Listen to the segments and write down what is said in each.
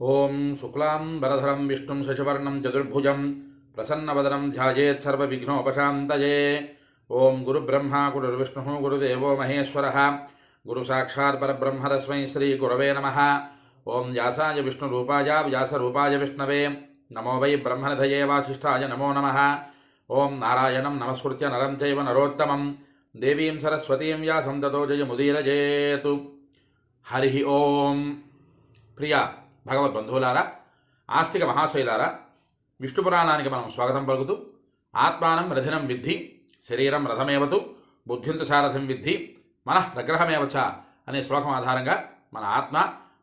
ॐ शुक्लां वरधरं विष्णुं शशिवर्णं चतुर्भुजं प्रसन्नवदनं ध्यायेत् सर्वविघ्नोपशान्तये ॐ गुरुब्रह्मा गुरुर्विष्णुः गुरुदेवो महेश्वरः गुरुसाक्षात् परब्रह्म तस्मै श्रीगुरवे नमः ॐ व्यासाय विष्णुरूपाय व्यासरूपाय विष्णवे नमो वै ब्रह्मणधये वासिष्ठाय नमो नमः ॐ नारायणं नमस्कृत्य नरं चैव नरोत्तमं देवीं सरस्वतीं व्यासं ततो जयमुदीरजेतु हरिः ॐ प्रिया భగవద్ బంధువులారా ఆస్తిక మహాశైలారా విష్ణు పురాణానికి మనం స్వాగతం పలుకుతూ ఆత్మానం రథినం విద్ధి శరీరం రథమేవతు బుద్ధింత సారథం విద్ధి మన ప్రగ్రహమేవచ అనే శ్లోకం ఆధారంగా మన ఆత్మ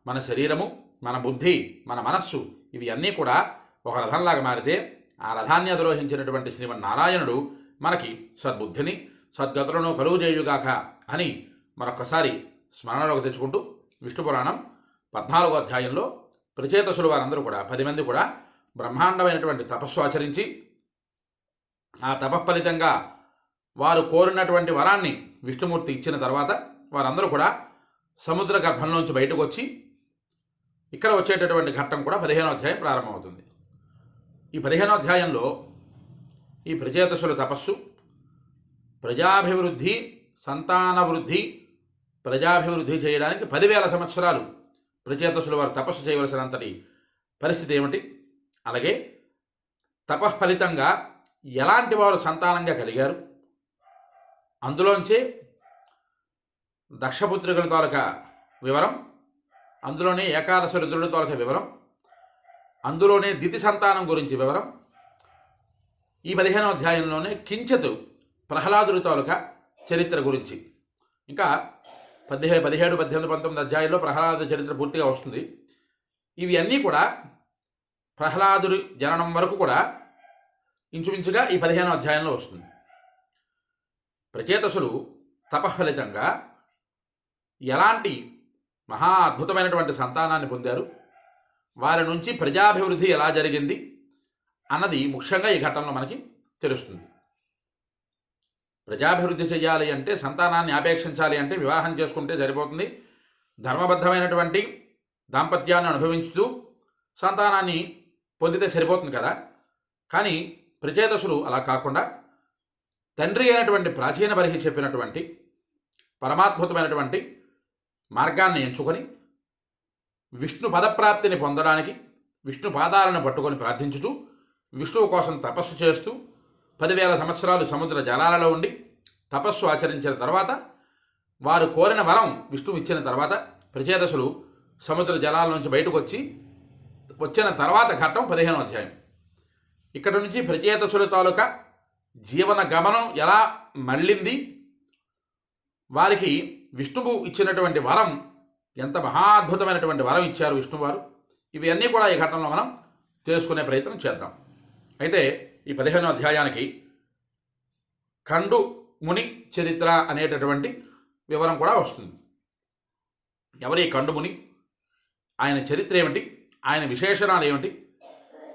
మన శరీరము మన బుద్ధి మన మనస్సు ఇవి అన్నీ కూడా ఒక రథంలాగా మారితే ఆ రథాన్ని అధిరోహించినటువంటి శ్రీమన్నారాయణుడు మనకి సద్బుద్ధిని సద్గతులను కలుగు చేయుగాక అని మరొక్కసారి స్మరణలోకి తెచ్చుకుంటూ విష్ణు పురాణం పద్నాలుగో అధ్యాయంలో ప్రచేతసులు వారందరూ కూడా పది మంది కూడా బ్రహ్మాండమైనటువంటి తపస్సు ఆచరించి ఆ తపఫలితంగా వారు కోరినటువంటి వరాన్ని విష్ణుమూర్తి ఇచ్చిన తర్వాత వారందరూ కూడా సముద్ర గర్భంలోంచి బయటకు వచ్చి ఇక్కడ వచ్చేటటువంటి ఘట్టం కూడా పదిహేనో అధ్యాయం ప్రారంభమవుతుంది. ఈ పదిహేనో అధ్యాయంలో ఈ ప్రచేతసుల తపస్సు ప్రజాభివృద్ధి సంతానవృద్ధి ప్రజాభివృద్ధి చేయడానికి పదివేల సంవత్సరాలు ప్రచేతసులు వారు తపస్సు చేయవలసినంతటి పరిస్థితి ఏమిటి? అలాగే తపఫలితంగా ఎలాంటి వారు సంతానంగా కలిగారు? అందులోంచి దక్షపుత్రికల తాలూకా వివరం అందులోనే ఏకాదశ రుద్రుల తాలూకా వివరం అందులోనే దితి సంతానం గురించి వివరం ఈ పదిహేనవ అధ్యాయంలోనే కించతు ప్రహ్లాదుడి తాలూకా చరిత్ర గురించి. ఇంకా పదిహేడు పదిహేడు పద్దెనిమిది పంతొమ్మిది అధ్యాయంలో ప్రహ్లాద చరిత్ర పూర్తిగా వస్తుంది. ఇవి అన్నీ కూడా ప్రహ్లాదుడి జననం వరకు కూడా ఇంచుమించుగా ఈ పదిహేనో అధ్యాయంలో వస్తుంది. ప్రచేతసులు తపఫలితంగా ఎలాంటి మహా అద్భుతమైనటువంటి సంతానాన్ని పొందారు? వారి నుంచి ప్రజాభివృద్ధి ఎలా జరిగింది? అన్నది ముఖ్యంగా ఈ ఘటనలో మనకి తెలుస్తుంది. ప్రజాభివృద్ధి చేయాలి అంటే సంతానాన్ని ఆపేక్షించాలి అంటే వివాహం చేసుకుంటే సరిపోతుంది. ధర్మబద్ధమైనటువంటి దాంపత్యాన్ని అనుభవించుతూ సంతానాన్ని పొందితే సరిపోతుంది కదా. కానీ ప్రచేతసులు అలా కాకుండా తండ్రి అయినటువంటి ప్రాచీన బరిహి చెప్పినటువంటి పరమాద్భుతమైనటువంటి మార్గాన్ని ఎంచుకొని విష్ణు పదప్రాప్తిని పొందడానికి విష్ణు పాదాలను పట్టుకొని ప్రార్థించుచు విష్ణువు కోసం తపస్సు చేస్తూ పదివేల సంవత్సరాలు సముద్ర జలాలలో ఉండి తపస్సు ఆచరించిన తర్వాత వారు కోరిన వరం విష్ణువు ఇచ్చిన తర్వాత ప్రచేతసులు సముద్ర జలాల నుంచి బయటకు వచ్చి వచ్చిన తర్వాత ఘట్టం పదిహేనో అధ్యాయం. ఇక్కడ నుంచి ప్రచేతసుల తాలూకా జీవన గమనం ఎలా మళ్ళింది? వారికి విష్ణువు ఇచ్చినటువంటి వరం ఎంత మహాద్భుతమైనటువంటి వరం ఇచ్చారు విష్ణువారు? ఇవన్నీ కూడా ఈ ఘటనలో మనం తెలుసుకునే ప్రయత్నం చేద్దాం. అయితే ఈ పదిహేనో అధ్యాయానికి ఖండు ముని చరిత్ర అనేటటువంటి వివరం కూడా వస్తుంది. ఎవరి ఖండు ముని? ఆయన చరిత్ర ఏమిటి? ఆయన విశేషణాలు ఏమిటి?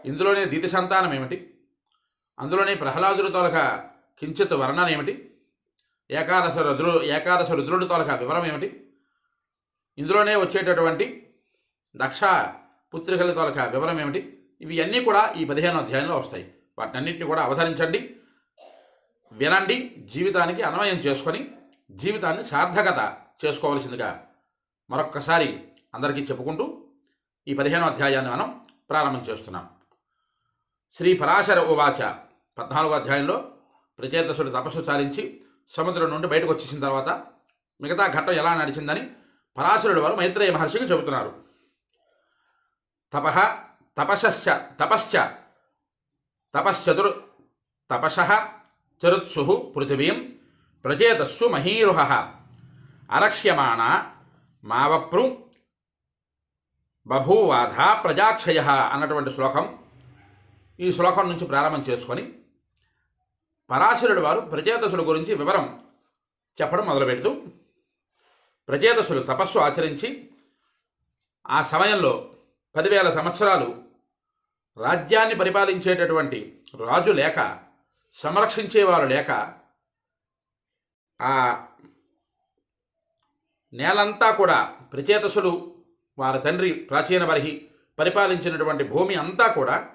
ఇందులోనే దీతి సంతానం ఏమిటి? అందులోనే ప్రహ్లాదుడు తొలక కించిత్ వర్ణన ఏమిటి? ఏకాదశ రుద్రు ఏకాదశ రుద్రుడు తొలక వివరం ఏమిటి? ఇందులోనే వచ్చేటటువంటి దక్ష పుత్రికల తొలక వివరం ఏమిటి? ఇవి అన్నీ కూడా ఈ పదిహేను అధ్యాయంలో వస్తాయి. వాటినన్నింటినీ కూడా అవతరించండి వినండి జీవితానికి అన్వయం చేసుకొని జీవితాన్ని సార్థకత చేసుకోవలసిందిగా మరొక్కసారి అందరికీ చెప్పుకుంటూ ఈ పదిహేనో అధ్యాయాన్ని మనం ప్రారంభం చేస్తున్నాం. శ్రీ పరాశర ఉవాచ పద్నాలుగో అధ్యాయంలో ప్రచేతసుడు తపస్సు చాలించి సముద్రం నుండి బయటకు వచ్చేసిన తర్వాత మిగతా ఘట్టం ఎలా నడిచిందని పరాశరుడు వారు మైత్రేయ మహర్షికి చెబుతున్నారు. తపః తపశ్చ తపశ్చ తపశ్చతుర్ తపస చరుత్సు పృథివీం ప్రచేతస్సు మహీరుహ అరక్ష్యమాణ మావప్రు బభూవాధ ప్రజాక్షయ అన్నటువంటి శ్లోకం ఈ శ్లోకం నుంచి ప్రారంభం చేసుకొని పరాశరుడు వారు ప్రచేతసుడు గురించి వివరం చెప్పడం మొదలుపెడుతూ ప్రచేతసులు తపస్సు ఆచరించి ఆ సమయంలో పదివేల సంవత్సరాలు రాజ్యాన్ని పరిపాలించేటటువంటి రాజు లేక సంరక్షించేవారు లేక ఆ నేలంతా కూడా ప్రచేతసులు వారి తండ్రి ప్రాచీన బరిహి పరిపాలించినటువంటి భూమి అంతా కూడా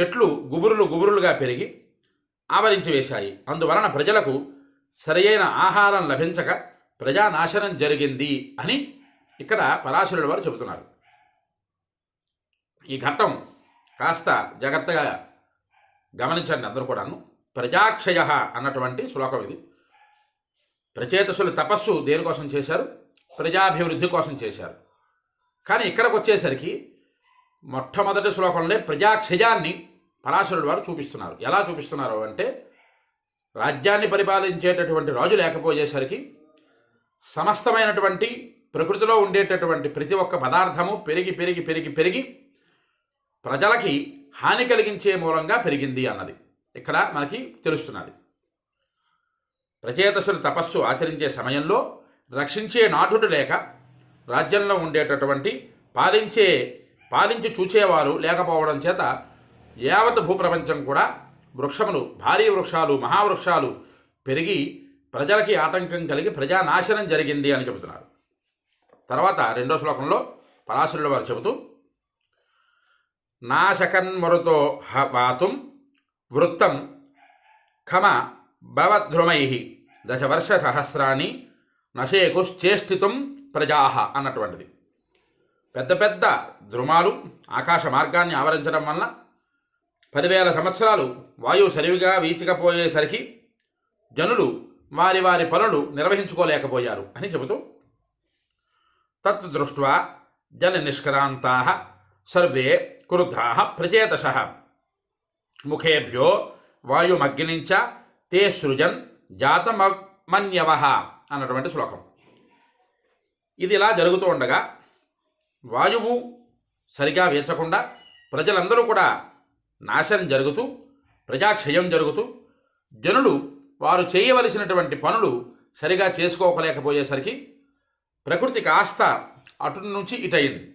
చెట్లు గుబురులు గుబురులుగా పెరిగి ఆవరించి వేశాయి. అందువలన ప్రజలకు సరియైన ఆహారం లభించక ప్రజానాశనం జరిగింది అని ఇక్కడ పరాశరుల వారు చెబుతున్నారు. ఈ ఘట్టం కాస్త జాగ్రత్తగా గమనించండి అందరూ కూడాను. ప్రజాక్షయ అన్నటువంటి శ్లోకం ఇది. ప్రచేతసులు తపస్సు దేనికోసం చేశారు? ప్రజాభివృద్ధి కోసం చేశారు. కానీ ఇక్కడికి వచ్చేసరికి మొట్టమొదటి శ్లోకంలో ప్రజాక్షయాన్ని పరాశరుడు వారు చూపిస్తున్నారు. ఎలా చూపిస్తున్నారు అంటే రాజ్యాన్ని పరిపాలించేటటువంటి రాజు లేకపోయేసరికి సమస్తమైనటువంటి ప్రకృతిలో ఉండేటటువంటి ప్రతి ఒక్క పదార్థము పెరిగి పెరిగి పెరిగి పెరిగి ప్రజలకి హాని కలిగించే మూలంగా పెరిగింది అన్నది. ఇక్కడ మనకి తెలుస్తున్నది. ప్రచేతసులు తపస్సు ఆచరించే సమయంలో రక్షించే నాథుడు లేక రాజ్యంలో ఉండేటటువంటి పాలించే పాలించి చూచేవారు లేకపోవడం చేత యావత్ భూప్రపంచం కూడా వృక్షములు భారీ వృక్షాలు మహావృక్షాలు పెరిగి ప్రజలకి ఆటంకం కలిగి ప్రజానాశనం జరిగింది అని చెబుతున్నారు. తర్వాత రెండో శ్లోకంలో పరాశరుల వారు చెబుతూ నాశకన్మరుతో హ వాతుం వృత్తం ఖమ భవధృమై దశవర్ష సహస్రాన్ని నశేకుశ్చేష్టితం ప్రజాహ అన్నటువంటిది. పెద్ద పెద్ద ధ్రుమాలు ఆకాశ మార్గాన్ని ఆవరించడం వల్ల పదివేల సంవత్సరాలు వాయువు సరివిగా వీచకపోయేసరికి జనులు వారి వారి పనులు నిర్వహించుకోలేకపోయారు అని చెబుతూ తత్ దృష్ట్వా జన నిష్క్రాంతా సర్వే క్రుద్ధా ప్రచేతస ముఖేభ్యో వాయుమగ్నించ తే సృజన్ జాతమన్యవ అన్నటువంటి శ్లోకం. ఇది ఇలా జరుగుతూ ఉండగా వాయువు సరిగా వీచకుండా ప్రజలందరూ కూడా నాశనం జరుగుతూ ప్రజాక్షయం జరుగుతూ జనులు వారు చేయవలసినటువంటి పనులు సరిగా చేసుకోకలేకపోయేసరికి ప్రకృతి కాస్త అటు నుంచి ఇటయింది.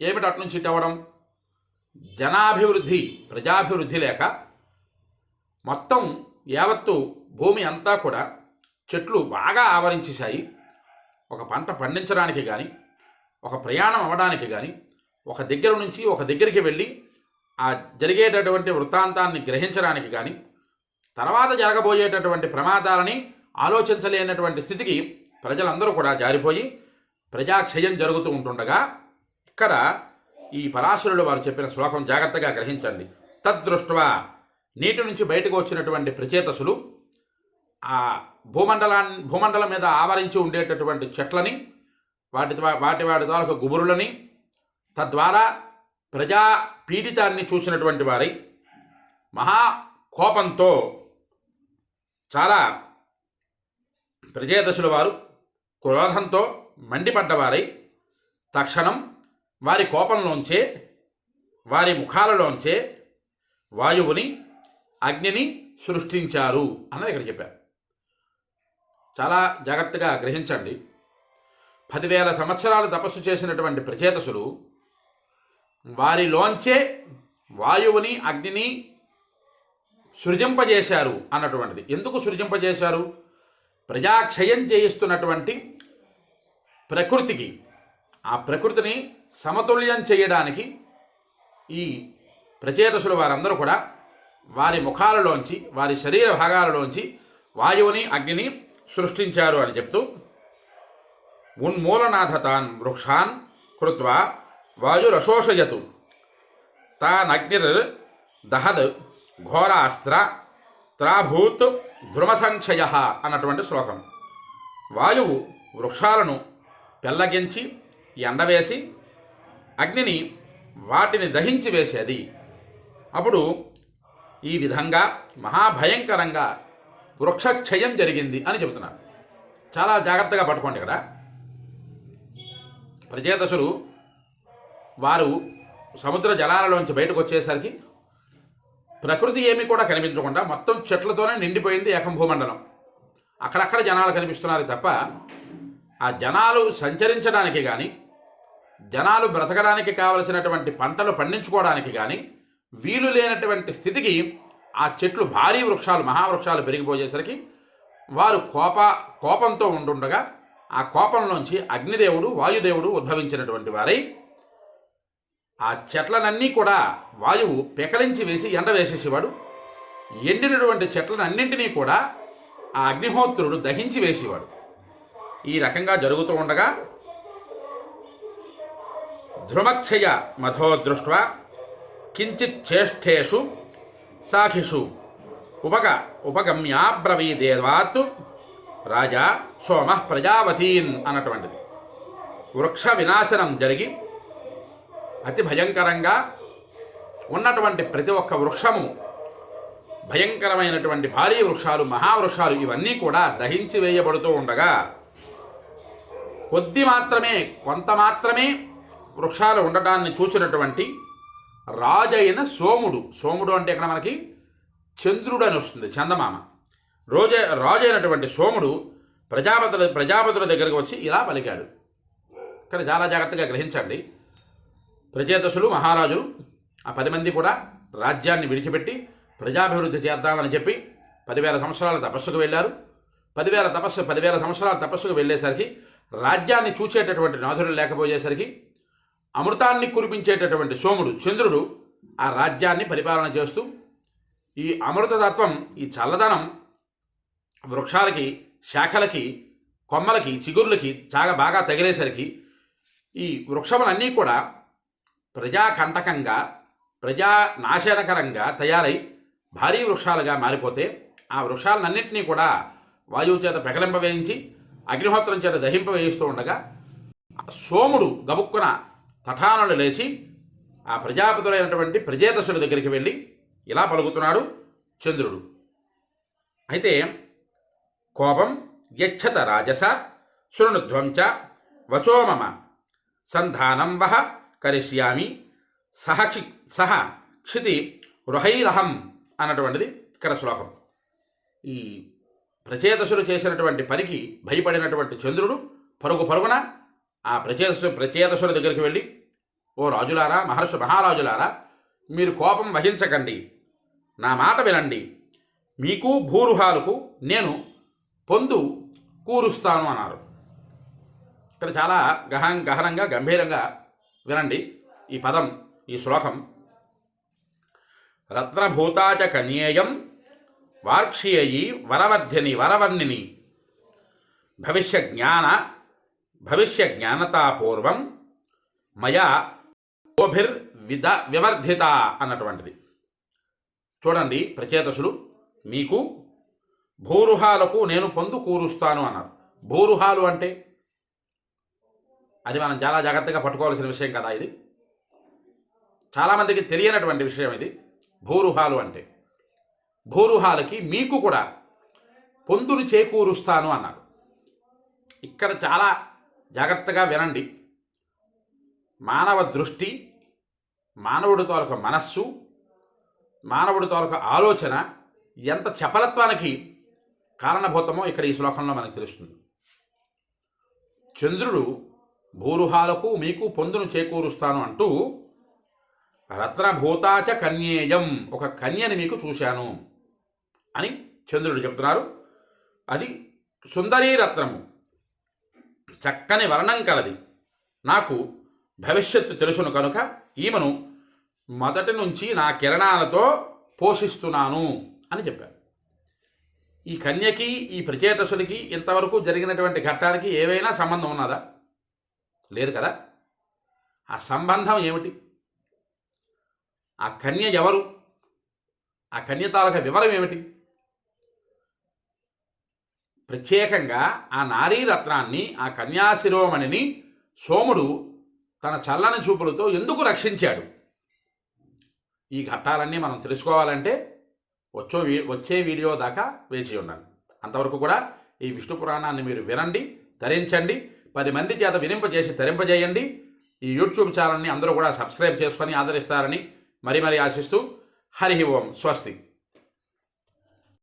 ఏమిటి అటు నుంచి ఇటవడం జనాభివృద్ధి ప్రజాభివృద్ధి లేక మొత్తం యావత్తు భూమి అంతా కూడా చెట్లు బాగా ఆవరించేశాయి. ఒక పంట పండించడానికి కానీ ఒక ప్రయాణం అవ్వడానికి కానీ ఒక దగ్గర నుంచి ఒక దగ్గరికి వెళ్ళి ఆ జరిగేటటువంటి వృత్తాంతాన్ని గ్రహించడానికి కానీ తర్వాత జరగబోయేటటువంటి ప్రమాదాలని ఆలోచించలేనటువంటి స్థితికి ప్రజలందరూ కూడా జారిపోయి ప్రజాక్షయం జరుగుతూ ఉంటుండగా ఇక్కడ ఈ పరాశరుడు వారు చెప్పిన శ్లోకం జాగ్రత్తగా గ్రహించండి. తద్దృష్ట్వా నీటి నుంచి బయటకు వచ్చినటువంటి ప్రచేతసులు ఆ భూమండలాన్ని భూమండలం మీద ఆవరించి ఉండేటటువంటి చెట్లని వాటి వాటి వాటి ద్వారా గుబురులని తద్వారా ప్రజా పీడితాన్ని చూసినటువంటి వారై మహా కోపంతో చాలా ప్రజేదశుల వారు క్రోధంతో మండిపడ్డవారై తక్షణం వారి కోపంలోంచే వారి ముఖాలలోంచే వాయువుని అగ్నిని సృష్టించారు అన్నది ఇక్కడ చెప్పారు. చాలా జాగ్రత్తగా గ్రహించండి. పదివేల సంవత్సరాలు తపస్సు చేసినటువంటి ప్రచేతసులు వారిలోంచే వాయువుని అగ్నిని సృజింపజేశారు అన్నటువంటిది. ఎందుకు సృజింపజేశారు? ప్రజాక్షయం చేయిస్తున్నటువంటి ప్రకృతికి ఆ ప్రకృతిని సమతుల్యం చేయడానికి ఈ ప్రచేతసులు వారందరూ కూడా వారి ముఖాలలోంచి వారి శరీర భాగాలలోంచి వాయువుని అగ్నిని సృష్టించారు అని చెప్తూ ఉన్మూలనాథతాన్ వృక్షాన్ కృత్వా వాయురశోషయతు. తానగ్నిర్ దహద్ ఘోరాస్త్ర త్రాభూత్ ధ్రుమసంక్షయ అన్నటువంటి శ్లోకం. వాయువు వృక్షాలను పెల్లగించి ఎండవేసి అగ్నిని వాటిని దహించి వేసేది. అప్పుడు ఈ విధంగా మహాభయంకరంగా వృక్షక్షయం జరిగింది అని చెబుతున్నారు. చాలా జాగ్రత్తగా పట్టుకోండి ఇక్కడ. ప్రజేతసులు వారు సముద్ర జలాలలోంచి బయటకు వచ్చేసరికి ప్రకృతి ఏమీ కూడా కనిపించకుండా మొత్తం చెట్లతోనే నిండిపోయింది ఏకం భూమండలం. అక్కడక్కడ జనాలు కనిపిస్తున్నారు తప్ప ఆ జనాలు సంచరించడానికి కానీ జనాలు బ్రతకడానికి కావలసినటువంటి పంటలు పండించుకోవడానికి కానీ వీలు లేనటువంటి స్థితికి ఆ చెట్లు భారీ వృక్షాలు మహావృక్షాలు పెరిగిపోయేసరికి వారు కోప కోపంతో ఉండుండగా ఆ కోపంలోంచి అగ్నిదేవుడు వాయుదేవుడు ఉద్భవించినటువంటి వారై ఆ చెట్లనన్నీ కూడా వాయువు పెకలించి వేసి ఎండ వేసేసేవాడు. ఎండినటువంటి చెట్లనన్నింటినీ కూడా ఆ అగ్నిహోత్రుడు దహించి వేసేవాడు. ఈ రకంగా జరుగుతూ ఉండగా ధ్రువక్షయ మధో దృష్ట కించిత్ చేష్టేషు సాఖిషు ఉపగ ఉపగమ్యాబ్రవీదేవాత్ రాజా సోమ ప్రజావతీన్ అన్నటువంటిది వృక్ష వినాశనం జరిగి అతి భయంకరంగా ఉన్నటువంటి ప్రతి ఒక్క వృక్షము భయంకరమైనటువంటి భారీ వృక్షాలు మహావృక్షాలు ఇవన్నీ కూడా దహించి వేయబడుతూ ఉండగా కొద్ది మాత్రమే కొంత మాత్రమే వృక్షాలు ఉండటాన్ని చూసినటువంటి రాజైన సోముడు. సోముడు అంటే ఇక్కడ మనకి? చంద్రుడు అని వస్తుంది చందమామ. రోజ రాజైనటువంటి సోముడు ప్రజాపతుల ప్రజాపతుల దగ్గరకు వచ్చి ఇలా పలికాడు. ఇక్కడ చాలా జాగ్రత్తగా గ్రహించండి. ప్రజేతసులు మహారాజులు ఆ పది మంది కూడా రాజ్యాన్ని విడిచిపెట్టి ప్రజాభివృద్ధి చేద్దామని చెప్పి పదివేల సంవత్సరాల తపస్సుకు వెళ్ళారు. పదివేల తపస్సు పదివేల సంవత్సరాల తపస్సుకు వెళ్ళేసరికి రాజ్యాన్ని చూచేటటువంటి నాథులు లేకపోయేసరికి అమృతాన్ని కురిపించేటటువంటి సోముడు చంద్రుడు ఆ రాజ్యాన్ని పరిపాలన చేస్తూ ఈ అమృతతత్వం ఈ చల్లదనం వృక్షాలకి శాఖలకి కొమ్మలకి చిగుర్లకి చాలా బాగా తగిలేసరికి ఈ వృక్షములన్నీ కూడా ప్రజాకంటకంగా ప్రజా నాశనకరంగా తయారై భారీ వృక్షాలుగా మారిపోతే ఆ వృక్షాలన్నింటినీ కూడా వాయువు చేత పెకలింపవేయించి అగ్నిహోత్రం చేత దహింపవేయిస్తూ ఉండగా సోముడు గబుక్కున తఠానుడు లేచి ఆ ప్రజాపతులైనటువంటి ప్రజేతసుడి దగ్గరికి వెళ్ళి ఇలా పలుకుతున్నాడు చంద్రుడు. అయితే కోపం యచ్చత రాజస శృణుధ్వంచ వచోమమ సంధానం వహ కరిష్యామి సహ క్షి సహ క్షితి రుహైరహం అన్నటువంటిది ఇక్కడ శ్లోకం. ఈ ప్రచేతసులు చేసినటువంటి పనికి భయపడినటువంటి చంద్రుడు పరుగు పరుగున ఆ ప్రచేతసు ప్రచేతసుల దగ్గరికి వెళ్ళి ఓ రాజులారా మహర్షి మహారాజులారా మీరు కోపం వహించకండి. నా మాట వినండి. మీకు భూరుహాలకు నేను పొందు కూరుస్తాను అన్నారు. ఇక్కడ చాలా గహం గహనంగా గంభీరంగా వినండి ఈ పదం ఈ శ్లోకం. రత్నభూతాచ కన్యేయం వార్క్షీయయి వరవర్ధిని వరవర్ణిని. భవిష్య జ్ఞాన భవిష్య జ్ఞానతాపూర్వం మయా ఓభిర్ విద వివర్ధిత అన్నటువంటిది. చూడండి ప్రచేతసులు మీకు భూరుహాలకు నేను పొందు కూరుస్తాను అన్నారు. భూరుహాలు అంటే? అది మనం చాలా జాగ్రత్తగా పట్టుకోవాల్సిన విషయం కదా ఇది. చాలామందికి తెలియనటువంటి విషయం ఇది. భూరుహాలు అంటే? భూరుహాలకి మీకు కూడా పొందును చేకూరుస్తాను అన్నారు. ఇక్కడ చాలా జాగ్రత్తగా వినండి. మానవ దృష్టి మానవుడి తాలూక మనస్సు మానవుడి తాలూక ఆలోచన ఎంత చపలత్వానికి కారణభూతమో ఇక్కడ ఈ శ్లోకంలో మనకు తెలుస్తుంది. చంద్రుడు భూరుహాలకు మీకు పొందును చేకూరుస్తాను అంటూ రత్నభూతాచ కన్యేయం ఒక కన్యని మీకు చూశాను అని చంద్రుడు చెప్తున్నారు. అది సుందరీ రత్నము. చక్కని వర్ణం కలది. నాకు భవిష్యత్తు తెలుసును కనుక ఈమెను మొదటి నుంచి నా కిరణాలతో పోషిస్తున్నాను అని చెప్పారు ఈ కన్యకి ఈ ప్రచేతసుడికి ఇంతవరకు జరిగినటువంటి ఘట్టానికి ఏవైనా సంబంధం ఉన్నదా? లేదు కదా? ఆ సంబంధం ఏమిటి? ఆ కన్య ఎవరు? ఆ కన్య తాలూకా వివరం ఏమిటి? ప్రత్యేకంగా ఆ నారీ రత్నాన్ని ఆ కన్యాశిరోమణిని సోముడు తన చల్లని చూపులతో ఎందుకు రక్షించాడు? ఈ ఘట్టాలన్నీ మనం తెలుసుకోవాలంటే వచ్చో వచ్చే వీడియో దాకా వేచి ఉండండి. అంతవరకు కూడా ఈ విష్ణు పురాణాన్ని మీరు వినండి ధరించండి పది మంది చేత వినింపజేసి ధరింపజేయండి. ఈ యూట్యూబ్ ఛానల్ని అందరూ కూడా సబ్స్క్రైబ్ చేసుకొని ఆదరిస్తారని మరీ మరీ ఆశిస్తూ హరి ఓం స్వస్తి.